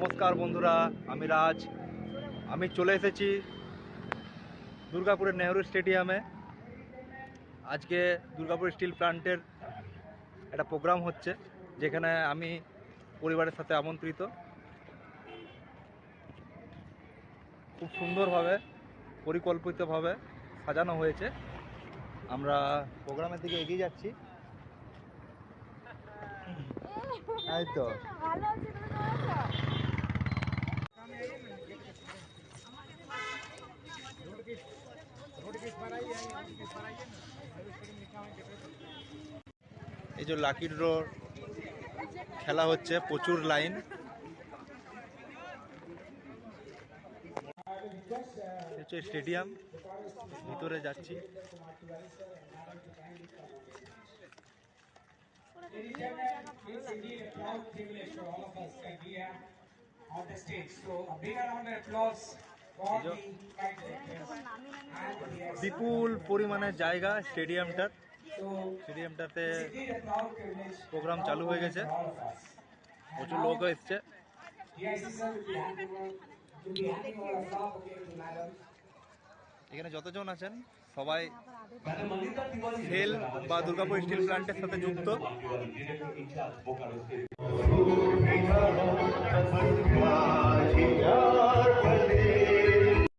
নমস্কার বন্ধুরা আমি রাজ। আমি চলে এসেছি দুর্গাপুরের নেহরু স্টেডিয়ামে। আজকে দুর্গাপুর স্টিল প্ল্যান্টের একটা প্রোগ্রাম হচ্ছে যেখানে আমি পরিবারের সাথে আমন্ত্রিত। খুব সুন্দরভাবে পরিকল্পিতভাবে সাজানো হয়েছে। আমরা প্রোগ্রামের দিকে এগিয়ে যাচ্ছি। এই তো। এই যে লাকি ড্র খেলা হচ্ছে, প্রচুর লাইন স্টেডিয়াম ভিতরে যাচ্ছি। বিপুল পরিমাণে জায়গা স্টেডিয়ামটার স্টেডিয়ামটাতে প্রোগ্রাম চালু হয়ে গেছে। প্রচুর লোক এসছে। এখানে যতজন আছেন, সবাই সেল বা দুর্গাপুর স্টিল প্ল্যান্টের সাথে যুক্ত।